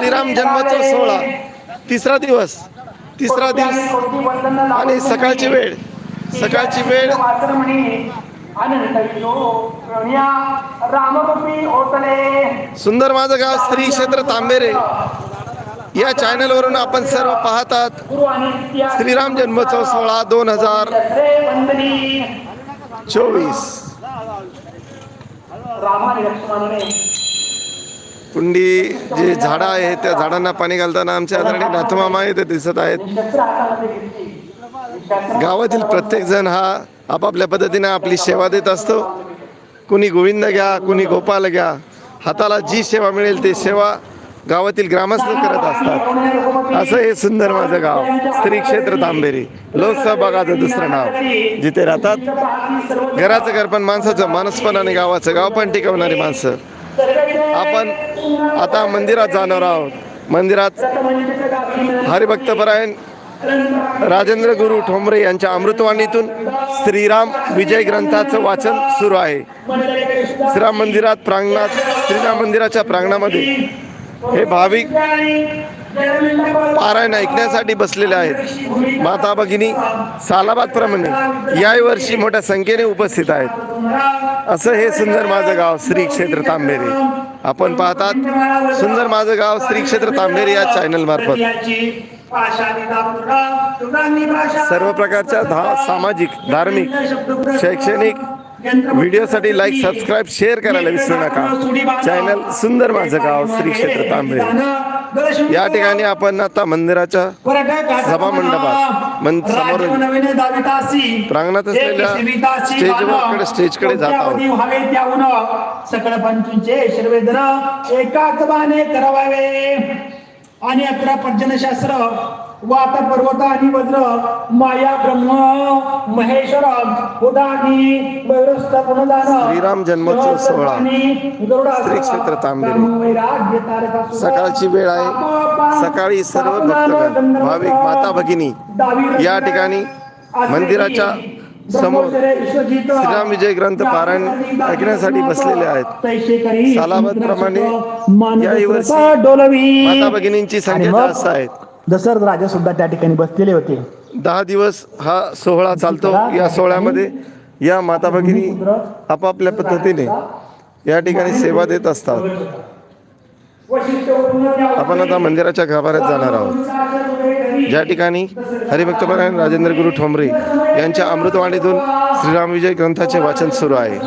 श्रीराम जन्मोत्सव सोहळा. तिसरा दिवस. तिसरा दिवस. आणि सकाळची वेळ. सकाळची वेळ. सुंदर माझं गाव श्री क्षेत्र तांबेरे. या चॅनलवरून आपण सर्व पाहतात श्रीराम जन्मोत्सव सोहळा दोन हजार चोवीस. रामाने लक्ष्मणाने कुंडी जे झाडं आहे त्या झाडांना पाणी घालताना आमच्या आदरणीय नाथमामा इथे दिसत आहेत. गावातील प्रत्येक जण हा आपापल्या पद्धतीने आपली सेवा देत असतो. कुणी गोविंद घ्या कुणी गोपाल घ्या हाताला जी सेवा मिळेल ती सेवा गावातील ग्रामस्थ करत असतात. असं हे सुंदर माझं गाव स्त्री क्षेत्र तांबेरी. लोकसहभागाचं दुसरं नाव. जिथे राहतात. घराचं घर पण माणसाचं माणूस पण आणि गावाचं. गाव पण टिकवणारी माणसं. आपण आता मंदिरात जाणार आहोत. मंदिरात हरिभक्तपरायण राजेंद्र गुरु ठोंबरे यांच्या अमृतवाणीतून श्रीराम विजय ग्रंथाचं वाचन सुरू आहे. श्रीराम मंदिरात प्रांगणात श्रीराम मंदिराच्या प्रांगणामध्ये हे भाविक पारायण ऐकण्यासाठी बसलेले आहेत. माता भगिनी सालाबादप्रमाणे याही वर्षी मोठ्या संख्येने उपस्थित आहेत. असं हे सुंदर माझं गाव श्री क्षेत्र तांबेरे. आपण पाहतात सुंदर माझं गाव श्री क्षेत्र तांबेरे या चॅनल मार्फत. सर्व प्रकारच्या धा सामाजिक धार्मिक शैक्षणिक व्हिडिओसाठी लाईक सबस्क्राईब शेअर करायला विसरू नका. चॅनल सुंदर माझं गाव श्री क्षेत्र तांबे. या ठिकाणी आपण आता मंदिराच्या सभा मंडपात समोर प्रांगणात असलेल्या स्टेजवर स्टेजकडे जात आहोत. सकळ पंचूंचे शिरवेदन करावावे. आणि अकरा पर्जनशास्त्र वात पर्वत आणि वज्र माया ब्रह्म महेश्वर उदानी वैरस्त पुनदान श्रीराम जन्मोत्सव सोहळा. श्री क्षेत्र तांबेरे. सकाळची वेळ आहे सकाळी सर्व भक्तगण भाविक माता भगिनी या ठिकाणी मंदिराच्या समोर श्रीराम विजय ग्रंथ पारायण ऐकण्यासाठी बसलेले आहेत सालाबादप्रमाणे याही वर्षी डोलवी माता भगिनींची संख्या जास्त आहेत दशरथ राजा सुद्धा त्या ठिकाणी बसलेले होते. दहा दिवस हा सोहळा चालतो या सोहळ्यामध्ये. या माता भगिनी आपापल्या पद्धतीने या ठिकाणी सेवा देत असतात. आपण आता मंदिराच्या गाभाऱ्यात जाणार आहोत. ज्या ठिकाणी हरिभक्तपरायण राजेंद्र गुरु ठोंबरे यांच्या अमृतवाणीतून श्रीराम विजय ग्रंथाचे वाचन सुरू आहे.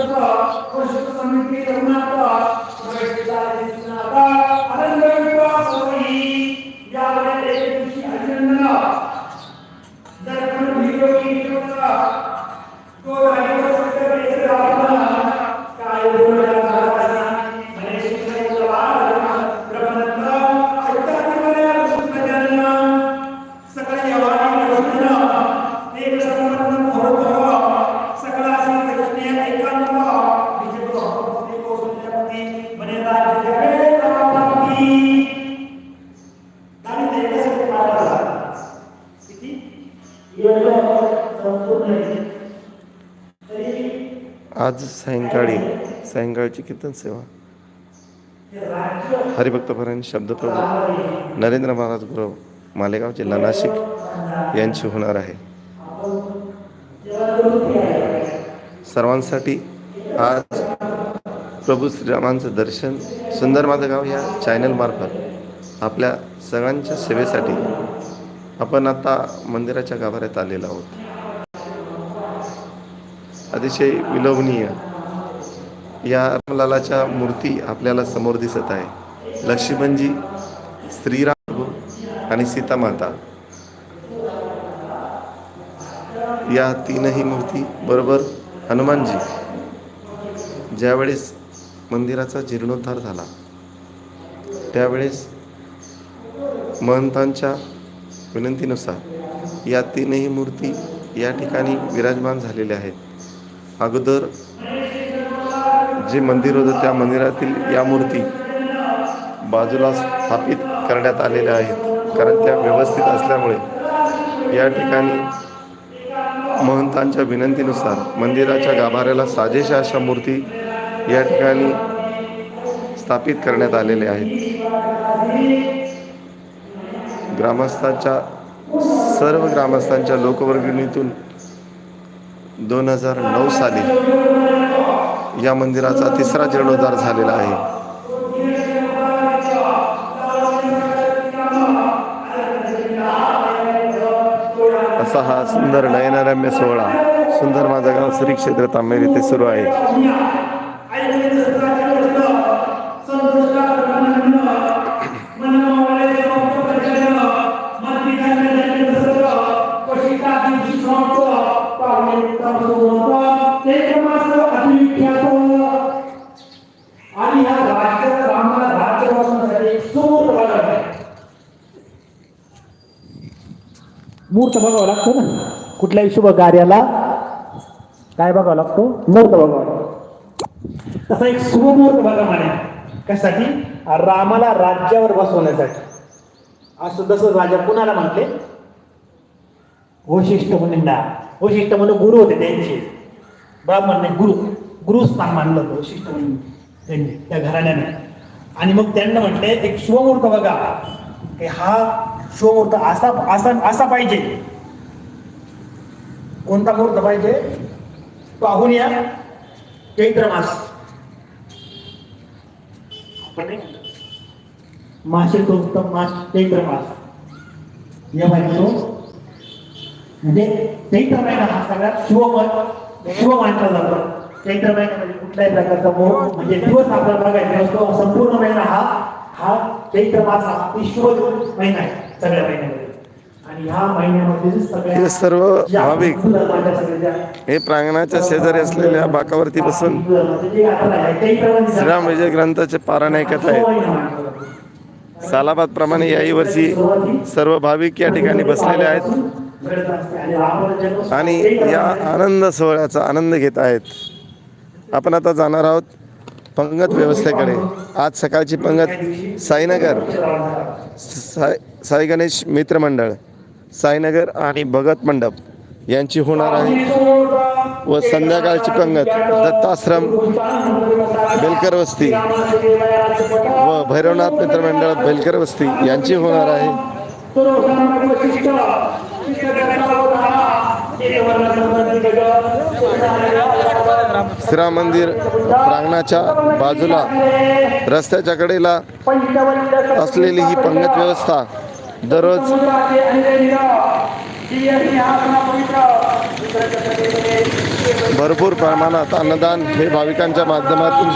आज सायंकाळी सायंकाळची कीर्तन सेवा. हरिभक्तपरायण शब्दप्रभू नरेंद्र महाराज गुरु मालेगाव जिल्हा नाशिक यांची होणार आहे. सर्वांसाठी आज प्रभू श्रीरामांचं दर्शन सुंदर माझं गाव या चॅनलमार्फत आपल्या सगळ्यांच्या सेवेसाठी आपण आता मंदिराच्या गाभाऱ्यात आलेलो आहोत. अतिशय विलोभनीय. या रामलालाच्या मूर्ती आपल्याला समोर दिसत आहे. लक्ष्मणजी श्रीराम आणि सीतामाता. या तीनही मूर्ती बरोबर हनुमानजी. ज्यावेळेस मंदिराचा जीर्णोद्धार झाला त्यावेळेस महंतांच्या विनंतीनुसार या तीनही मूर्ती या ठिकाणी विराजमान झालेल्या आहेत. अगोदर जे मंदिर होतं त्या मंदिरातील या मूर्ती बाजूला स्थापित करण्यात आलेल्या आहेत. कारण त्या व्यवस्थित असल्यामुळे या ठिकाणी महंतांच्या विनंतीनुसार मंदिराच्या गाभाऱ्याला साजेशा अशा मूर्ती या ठिकाणी स्थापित करण्यात आलेल्या आहेत. ग्रामस्थांच्या सर्व ग्रामस्थांच्या लोकवर्गणीतून दोन हजार नऊ साली या मंदिराचा तिसरा जीर्णोद्धार झालेला आहे. असा हा सुंदर नयनारम्य सोहळा सुंदर माझं गाव श्री क्षेत्र तांबेर येथे सुरू आहे. मूर्त बघावं लागतो ना. कुठल्याही शुभ कार्याला काय बघावं लागतो? मूर्त बघावं लागतो. तसा एक शुभ मुहूर्त बघा म्हणे. कशासाठी? रामाला राज्यावर बसवण्यासाठी. असं जसं राजा कुणाला म्हटले वशिष्ठ मुनींना. वशिष्ठ म्हणून गुरु होते त्यांचे. ब्राह्मण नाही गुरु. गुरुस्थान मानलं होतं वशिष्ठ मुनी त्यांनी त्या घराण्याने. आणि मग त्यांना म्हटले एक शुभमुहूर्त बघा. की हा शुभमुहूर्त असा असा असा पाहिजे. कोणता मुहूर्त पाहिजे? पाहून या. चैत्र मास. मासे तो उत्तम मास चैत्र मास. या पाहिजे तो म्हणजे चैत्र महिना हा सगळ्यात शुभ शुभ मानला जातो चैत्र महिन्यामध्ये कुठल्याही प्रकारचा मोह म्हणजे दिवस आपला बघायचा असतो संपूर्ण महिना हा हा चैत्र मास हा अति शुभ महिना आहे. सगळ्या महिन्यामध्ये. आणि ह्या महिन्यामध्ये हे सर्व भाविक हे प्रांगणाच्या शेजारी असलेल्या बाकावरती बसून श्रीराम विजय ग्रंथाचे पारायण ऐकत आहेत. सालाबाद प्रमाणे याही वर्षी सर्व भाविक या ठिकाणी बसलेले आहेत. आणि या आनंद सोहळ्याचा आनंद घेत आहेत. आपण आता जाणार आहोत पंगत व्यवस्थेकडे. आज सकाळची पंगत साईनगर. साई साई गणेश मित्रमंडळ साईनगर आणि भगत मंडप यांची होणार आहे. व संध्याकाळची पंगत दत्ताश्रम बेलकर वस्ती व भैरवनाथ मित्रमंडळ बेलकर वस्ती यांची होणार आहे. श्रीराम मंदिर प्रांगणाच्या बाजूला रस्त्याच्या कडेला असलेली ही पंगत व्यवस्था दररोज भरपूर प्रमाणात अन्नदान हे भाविकांच्या माध्यमातून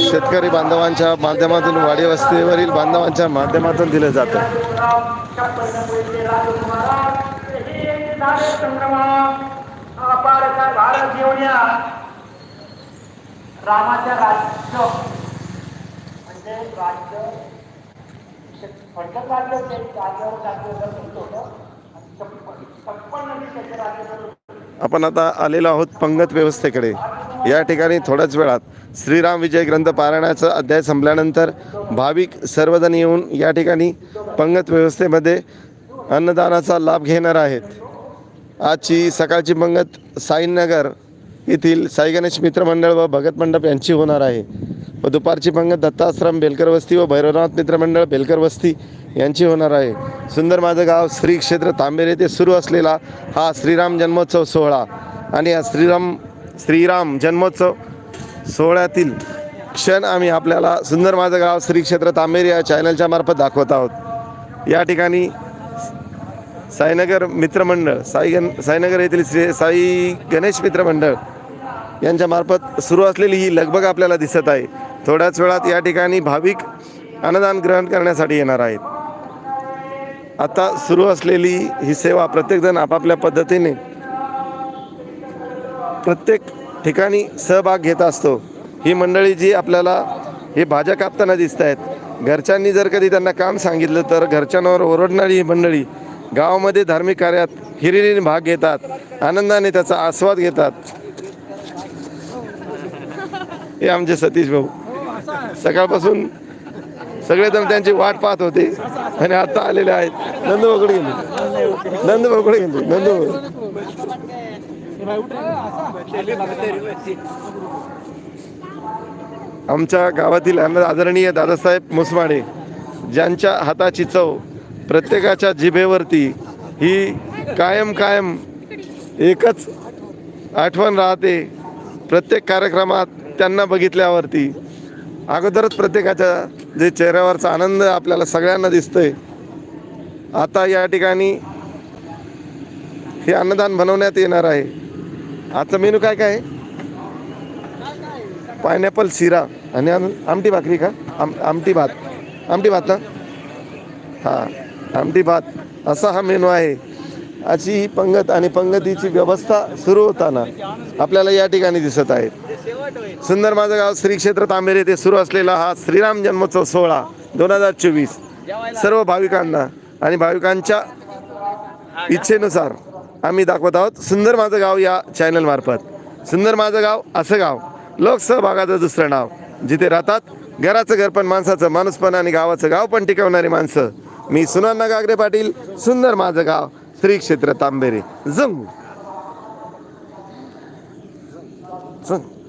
शेतकरी बांधवांच्या माध्यमातून वाडी वस्तीवरील बांधवांच्या माध्यमातून दिलं जातं. रामाच्या राज्य. म्हणजे राज्य पंचक राज्य होते राज्यावर राज्य होतं. आपण आता आलेलो आहोत पंगत व्यवस्थेकडे. या ठिकाणी थोड्याच वेळात श्रीराम विजय ग्रंथ पारायणाचा अध्याय संपल्यानंतर भाविक सर्वजण येऊन या ठिकाणी पंगत व्यवस्थेमध्ये अन्नदानाचा लाभ घेणार आहेत. आजची सकाळची पंगत साईनगर येथील साई गणेश मित्र मंडळ व भगत मंडप यांची होणार आहे. व दुपारची पंगत दत्ताश्रम बेलकर वस्ती व भैरवनाथ मित्रमंडळ बेलकर वस्ती यांची होणार आहे. सुंदर माझं गाव श्री क्षेत्र तांबेर येथे सुरू असलेला हा श्रीराम जन्मोत्सव सोहळा आणि या श्रीराम श्रीराम जन्मोत्सव सोहळ्यातील क्षण आम्ही आपल्याला सुंदर माझं गाव श्री क्षेत्र तांबेर या चॅनलच्या मार्फत दाखवत आहोत. या ठिकाणी साईनगर मित्रमंडळ साई गण साईनगर येथील श्री साई गणेश मित्रमंडळ यांच्यामार्फत सुरू असलेली ही लगबग आपल्याला दिसत आहे. थोड्याच वेळात या ठिकाणी भाविक अन्नदान ग्रहण करण्यासाठी येणार आहेत. आता सुरू असलेली ही सेवा प्रत्येकजण आपापल्या पद्धतीने प्रत्येक ठिकाणी सहभाग घेत असतो. ही मंडळी जी आपल्याला हे भाज्या कापताना दिसत आहेत घरच्यांनी जर कधी त्यांना काम सांगितलं तर घरच्यांवर ओरडणारी ही मंडळी गावामध्ये धार्मिक कार्यात हिरिरीने भाग घेतात आनंदाने त्याचा आस्वाद घेतात. हे आमचे सतीश भाऊ. सकाळपासून सगळेजण त्यांची वाट पाहत होते आणि आता आलेले आहेत. नंद भाऊकडे गेले? नंदू भाऊकडे गेले? नंदू आमच्या गावातील आदरणीय दादासाहेब मुसमाडे ज्यांच्या हाताची चव प्रत्येकाच्या जिभेवरती ही कायम कायम एकच आठवण राहते. प्रत्येक कार्यक्रमात त्यांना बघितल्यावरती अगोदरच प्रत्येकाच्या जे चेहऱ्यावरचा आनंद आपल्याला सगळ्यांना दिसतोय. आता या ठिकाणी हे अन्नदान बनवण्यात येणार आहे. आजचा मेनू काय काय आहे? पायनॅपल शिरा आणि आमटी भाकरी का? आम आमटी भात. आमटी भात ना? हां. आमटी भात असा हा मेनू आहे. अशी ही पंगत आणि पंगतीची व्यवस्था सुरू होताना आपल्याला या ठिकाणी दिसत आहे. सुंदर माझं गाव श्री क्षेत्र तांबेर येथे सुरू असलेला हा श्रीराम जन्मोत्सव सोहळा दोन हजार चोवीस. सर्व भाविकांना आणि भाविकांच्या इच्छेनुसार आम्ही दाखवत आहोत. सुंदर माझं गाव या चॅनल मार्फत. सुंदर माझं गाव असं गाव. लोकसहभागाचं दुसरं नाव. जिथे राहतात घराचं घर पण माणसाचं माणूस पण आणि गावाचं गाव पण टिकवणारी माणसं. मी सुनांना गागरे पाटील सुंदर माझं गाव श्री क्षेत्र तांबेरे. जंग. जंग.